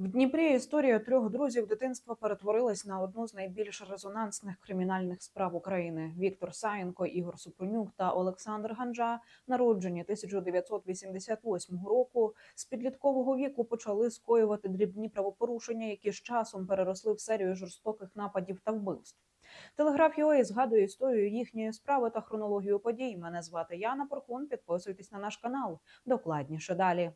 В Дніпрі історія трьох друзів дитинства перетворилась на одну з найбільш резонансних кримінальних справ України. Віктор Саєнко, Ігор Супрунюк та Олександр Ганджа, народжені 1988 року, з підліткового віку почали скоювати дрібні правопорушення, які з часом переросли в серію жорстоких нападів та вбивств. Телеграф UA згадує історію їхньої справи та хронологію подій. Мене звати Яна Порхун. Підписуйтесь на наш канал. Докладніше далі.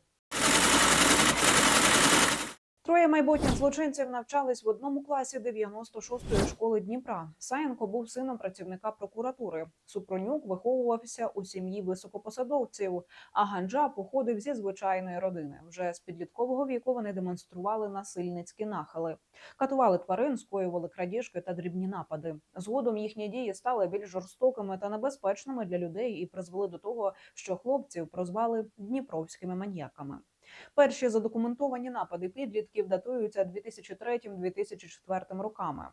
Троє майбутніх злочинців навчались в одному класі 96-ї школи Дніпра. Саєнко був сином працівника прокуратури. Супронюк виховувався у сім'ї високопосадовців, а Ганджа походив зі звичайної родини. Вже з підліткового віку вони демонстрували насильницькі нахили, катували тварин, скоювали крадіжки та дрібні напади. Згодом їхні дії стали більш жорстокими та небезпечними для людей і призвели до того, що хлопців прозвали дніпровськими маньяками. Перші задокументовані напади підлітків датуються 2003-2004 роками.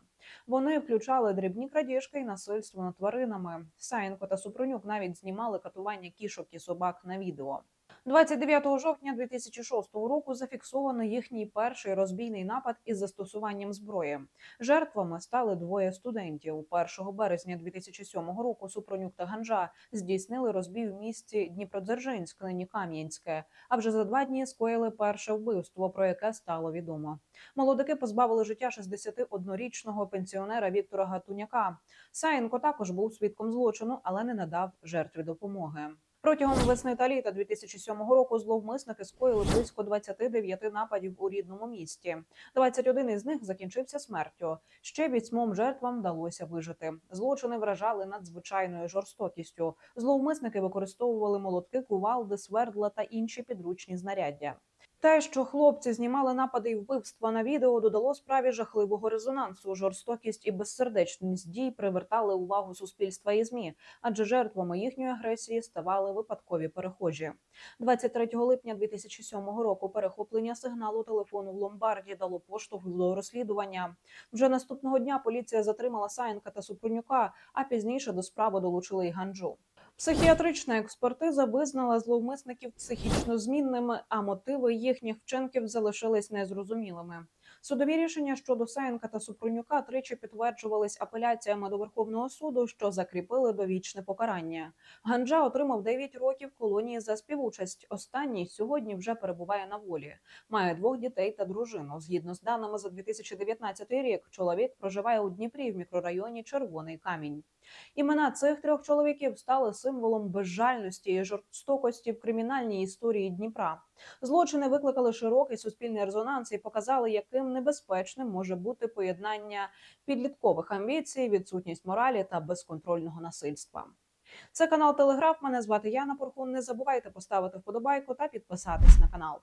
Вони включали дрібні крадіжки і насильство над тваринами. Саєнко та Супронюк навіть знімали катування кішок і собак на відео. 29 жовтня 2006 року зафіксовано їхній перший розбійний напад із застосуванням зброї. Жертвами стали двоє студентів. 1 березня 2007 року Супронюк та Ганжа здійснили розбій в місті Дніпродзержинськ, нині Кам'янське. А вже за два дні скоїли перше вбивство, про яке стало відомо. Молодики позбавили життя 61-річного пенсіонера Віктора Гатуняка. Саєнко також був свідком злочину, але не надав жертві допомоги. Протягом весни та літа 2007 року зловмисники скоїли близько 29 нападів у рідному місті. 21 із них закінчився смертю. Ще вісьмом жертвам вдалося вижити. Злочини вражали надзвичайною жорстокістю. Зловмисники використовували молотки, кувалди, свердла та інші підручні знаряддя. Те, що хлопці знімали напади і вбивства на відео, додало справі жахливого резонансу. Жорстокість і безсердечність дій привертали увагу суспільства і змі, адже жертвами їхньої агресії ставали випадкові перехожі. 23 липня 2007 року перехоплення сигналу телефону в ломбарді дало поштовх до розслідування. Вже наступного дня поліція затримала Саєнка та Супрунюка, а пізніше до справи долучили й Ганджу. Психіатрична експертиза визнала зловмисників психічно змінними, а мотиви їхніх вчинків залишились незрозумілими. Судові рішення щодо Саєнка та Супрунюка тричі підтверджувались апеляціями до Верховного суду, що закріпили довічне покарання. Ганджа отримав 9 років колонії за співучасть. Останній сьогодні вже перебуває на волі. Має двох дітей та дружину. Згідно з даними за 2019 рік, чоловік проживає у Дніпрі в мікрорайоні Червоний Камінь. Імена цих трьох чоловіків стали символом безжальності і жорстокості в кримінальній історії Дніпра. Злочини викликали широкий суспільний резонанс і показали, яким небезпечним може бути поєднання підліткових амбіцій, відсутність моралі та безконтрольного насильства. Це канал Телеграф. Мене звати Яна Порхун. Не забувайте поставити вподобайку та підписатись на канал.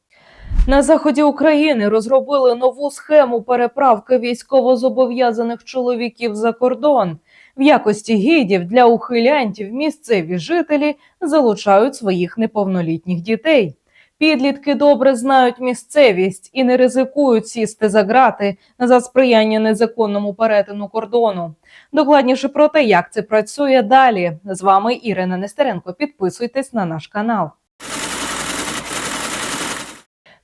На заході України розробили нову схему переправки військовозобов'язаних чоловіків за кордон. В якості гідів для ухилянтів місцеві жителі залучають своїх неповнолітніх дітей. Підлітки добре знають місцевість і не ризикують сісти за грати за сприяння незаконному перетину кордону. Докладніше про те, як це працює далі. З вами Ірина Нестеренко. Підписуйтесь на наш канал.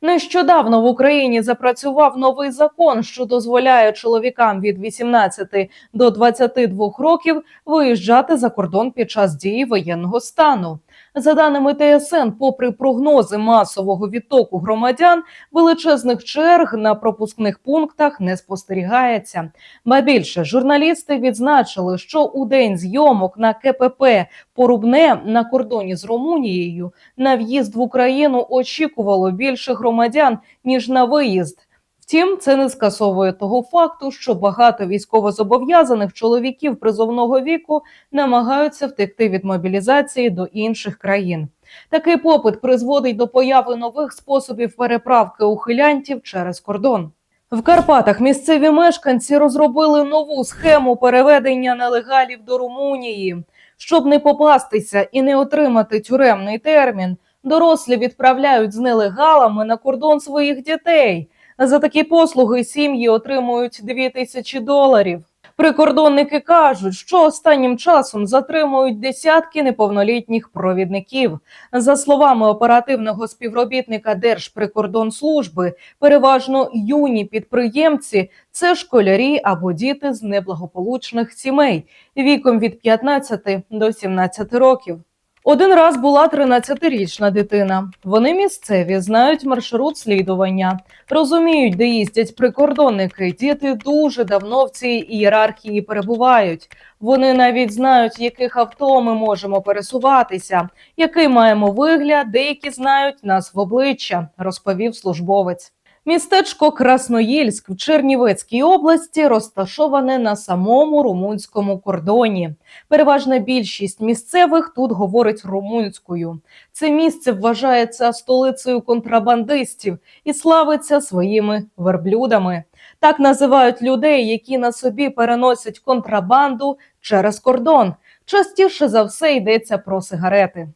Нещодавно в Україні запрацював новий закон, що дозволяє чоловікам від 18 до 22 років виїжджати за кордон під час дії воєнного стану. За даними ТСН, попри прогнози масового відтоку громадян, величезних черг на пропускних пунктах не спостерігається. Ба більше журналісти відзначили, що у день зйомок на КПП Порубне на кордоні з Румунією на в'їзд в Україну очікувало більше громадян ніж на виїзд. Втім, це не скасовує того факту, що багато військовозобов'язаних чоловіків призовного віку намагаються втекти від мобілізації до інших країн. Такий попит призводить до появи нових способів переправки ухилянтів через кордон. В Карпатах місцеві мешканці розробили нову схему переведення нелегалів до Румунії. Щоб не попастися і не отримати тюремний термін, дорослі відправляють з нелегалами на кордон своїх дітей. За такі послуги сім'ї отримують 2 тисячі доларів. Прикордонники кажуть, що останнім часом затримують десятки неповнолітніх провідників. За словами оперативного співробітника Держприкордонслужби, переважно юні підприємці це школярі або діти з неблагополучних сімей віком від 15 до 17 років. Один раз була 13-річна дитина. Вони місцеві знають маршрут слідування, розуміють, де їздять прикордонники. Діти дуже давно в цій ієрархії перебувають. Вони навіть знають, яких авто ми можемо пересуватися, який маємо вигляд, деякі знають нас в обличчя, розповів службовець. Містечко Красноїльськ в Чернівецькій області розташоване на самому румунському кордоні. Переважна більшість місцевих тут говорить румунською. Це місце вважається столицею контрабандистів і славиться своїми верблюдами. Так називають людей, які на собі переносять контрабанду через кордон. Частіше за все йдеться про сигарети.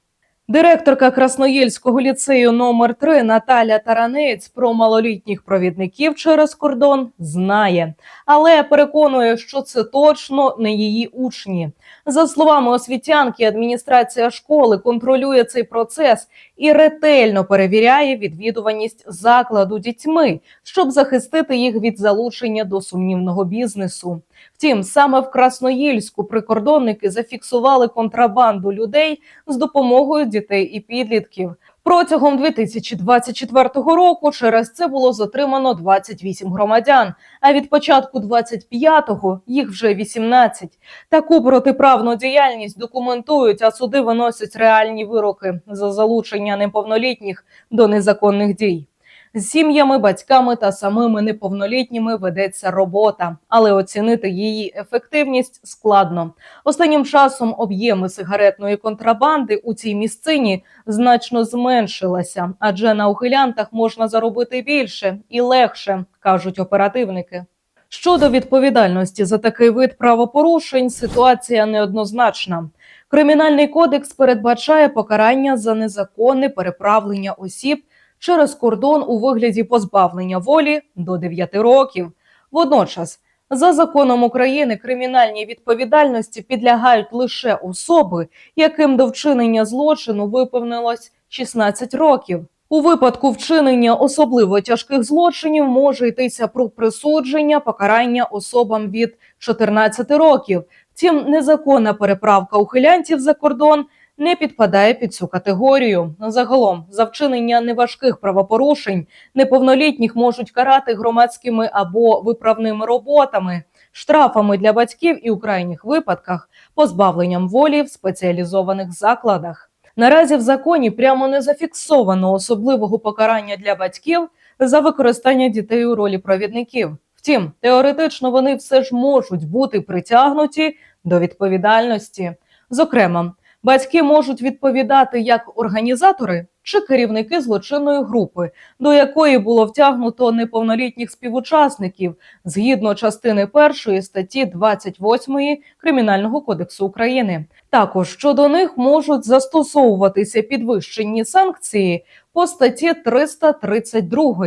Директорка Красноїльського ліцею номер 3 Наталя Таранець про малолітніх провідників через кордон знає, але переконує, що це точно не її учні. За словами освітянки, адміністрація школи контролює цей процес і ретельно перевіряє відвідуваність закладу дітьми, щоб захистити їх від залучення до сумнівного бізнесу. Втім, саме в Красноїльську прикордонники зафіксували контрабанду людей з допомогою дітей і підлітків. Протягом 2024 року через це було затримано 28 громадян. А від початку 25-го їх вже 18. Таку протиправну діяльність документують, а суди виносять реальні вироки за залучення неповнолітніх до незаконних дій. З сім'ями, батьками та самими неповнолітніми ведеться робота, але оцінити її ефективність складно. Останнім часом об'єми сигаретної контрабанди у цій місцині значно зменшилася, адже на ухилянтах можна заробити більше і легше, кажуть оперативники. Щодо відповідальності за такий вид правопорушень, ситуація неоднозначна. Кримінальний кодекс передбачає покарання за незаконне переправлення осіб через кордон у вигляді позбавлення волі до 9 років. Водночас, за законом України, кримінальній відповідальності підлягають лише особи, яким до вчинення злочину виповнилось 16 років. У випадку вчинення особливо тяжких злочинів може йтися про присудження покарання особам від 14 років. Втім, незаконна переправка ухилянтів за кордон не підпадає під цю категорію. Загалом, за вчинення неважких правопорушень неповнолітніх можуть карати громадськими або виправними роботами, штрафами для батьків і у крайніх випадках позбавленням волі в спеціалізованих закладах. Наразі в законі прямо не зафіксовано особливого покарання для батьків за використання дітей у ролі провідників. Втім, теоретично вони все ж можуть бути притягнуті до відповідальності. Зокрема, батьки можуть відповідати як організатори чи керівники злочинної групи, до якої було втягнуто неповнолітніх співучасників згідно частини першої статті 28 Кримінального кодексу України. Також щодо них можуть застосовуватися підвищені санкції по статті 332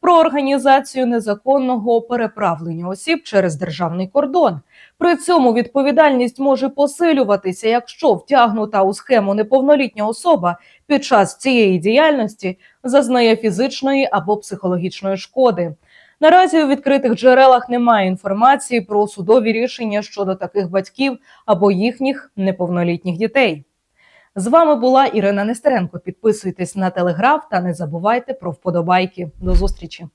про організацію незаконного переправлення осіб через державний кордон. При цьому відповідальність може посилюватися, якщо втягнута у схему неповнолітня особа під час цієї діяльності зазнає фізичної або психологічної шкоди. Наразі у відкритих джерелах немає інформації про судові рішення щодо таких батьків або їхніх неповнолітніх дітей. З вами була Ірина Нестеренко. Підписуйтесь на телеграф та не забувайте про вподобайки. До зустрічі.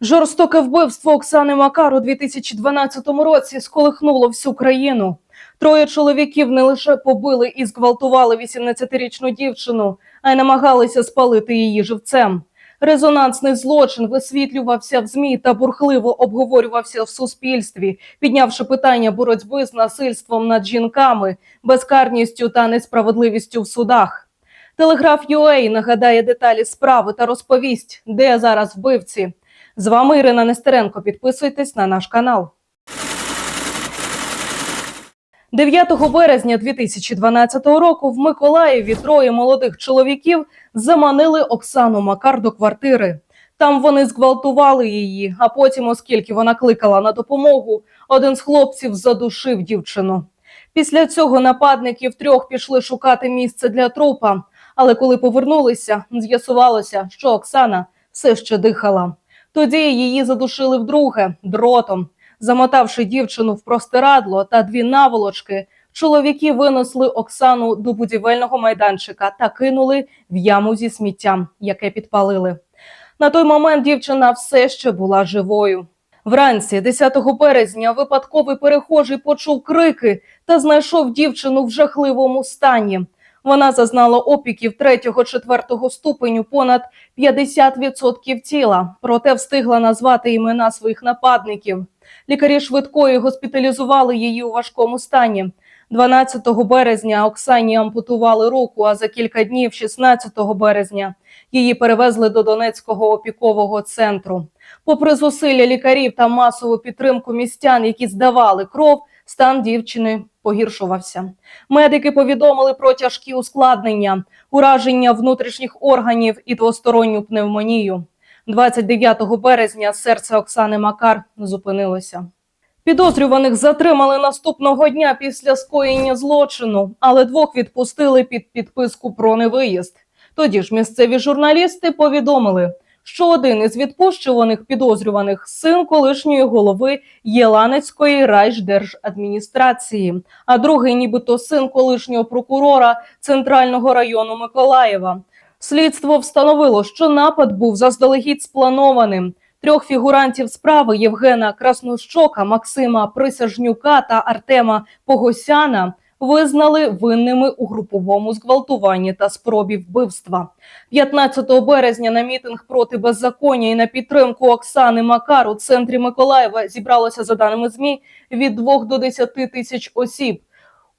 Жорстоке вбивство Оксани Макар у 2012 році сколихнуло всю країну. Троє чоловіків не лише побили і зґвалтували 18-річну дівчину, а й намагалися спалити її живцем. Резонансний злочин висвітлювався в змі та бурхливо обговорювався в суспільстві, піднявши питання боротьби з насильством над жінками, безкарністю та несправедливістю в судах. Телеграф UA нагадає деталі справи та розповість, де зараз вбивці. З вами Ірина Нестеренко. Підписуйтесь на наш канал. 9 березня 2012 року в Миколаєві троє молодих чоловіків заманили Оксану Макар до квартири. Там вони зґвалтували її, а потім, оскільки вона кликала на допомогу, один з хлопців задушив дівчину. Після цього нападники втрьох пішли шукати місце для трупа. Але коли повернулися, з'ясувалося, що Оксана все ще дихала. Тоді її задушили вдруге дротом. Замотавши дівчину в простирадло та дві наволочки, чоловіки винесли Оксану до будівельного майданчика та кинули в яму зі сміттям, яке підпалили. На той момент дівчина все ще була живою. Вранці, 10 березня, випадковий перехожий почув крики та знайшов дівчину в жахливому стані. Вона зазнала опіків 3-4 ступеню понад 50% тіла, проте встигла назвати імена своїх нападників. Лікарі швидкої госпіталізували її у важкому стані. 12 березня Оксані ампутували руку, а за кілька днів, 16 березня, її перевезли до Донецького опікового центру. Попри зусилля лікарів та масову підтримку містян, які здавали кров, стан дівчини погіршувався. Медики повідомили про тяжкі ускладнення, ураження внутрішніх органів і двосторонню пневмонію. 29 березня серце Оксани Макар зупинилося. Підозрюваних затримали наступного дня після скоєння злочину, але двох відпустили під підписку про невиїзд. Тоді ж місцеві журналісти повідомили, що один із відпущуваних підозрюваних син колишньої голови Єланецької райждержадміністрації, а другий, нібито син колишнього прокурора Центрального району Миколаєва. Слідство встановило, що напад був заздалегідь спланованим. Трьох фігурантів справи Євгена Краснощока, Максима Присяжнюка та Артема Погосяна визнали винними у груповому зґвалтуванні та спробі вбивства. 15 березня на мітинг проти беззаконня і на підтримку Оксани Макар у центрі Миколаєва зібралося, за даними ЗМІ, від 2 до 10 тисяч осіб.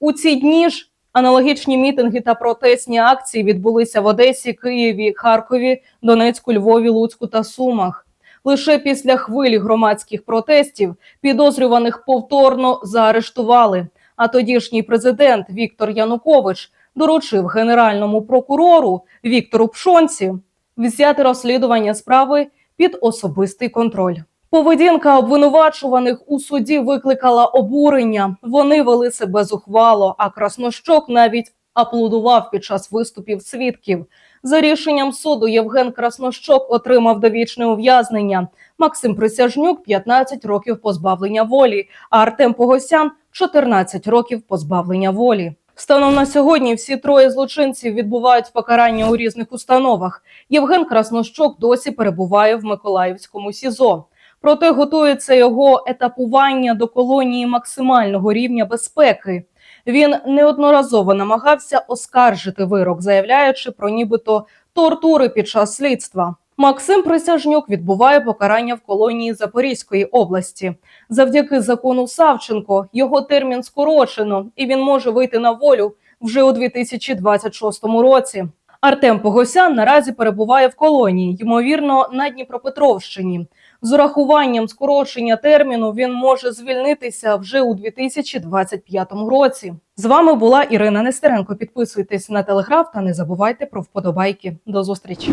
У ці дні ж аналогічні мітинги та протестні акції відбулися в Одесі, Києві, Харкові, Донецьку, Львові, Луцьку та Сумах. Лише після хвилі громадських протестів підозрюваних повторно заарештували. А тодішній президент Віктор Янукович доручив генеральному прокурору Віктору Пшонці взяти розслідування справи під особистий контроль. Поведінка обвинувачуваних у суді викликала обурення. Вони вели себе зухвало, а Краснощок навіть аплодував під час виступів свідків. За рішенням суду Євген Краснощок отримав довічне ув'язнення. Максим Присяжнюк 15 років позбавлення волі, а Артем Погосян 14 років позбавлення волі. Станом на сьогодні всі троє злочинців відбувають покарання у різних установах. Євген Краснощок досі перебуває в Миколаївському СІЗО. Проте готується його етапування до колонії максимального рівня безпеки. Він неодноразово намагався оскаржити вирок, заявляючи про нібито тортури під час слідства. Максим Присяжнюк відбуває покарання в колонії Запорізької області. Завдяки закону Савченко його термін скорочено, і він може вийти на волю вже у 2026 році. Артем Погосян наразі перебуває в колонії, ймовірно, на Дніпропетровщині. З урахуванням скорочення терміну він може звільнитися вже у 2025 році. З вами була Ірина Нестеренко. Підписуйтесь на телеграф та не забувайте про вподобайки. До зустрічі.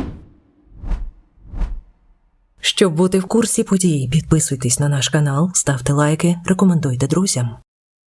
Щоб бути в курсі подій, підписуйтесь на наш канал, ставте лайки, рекомендуйте друзям.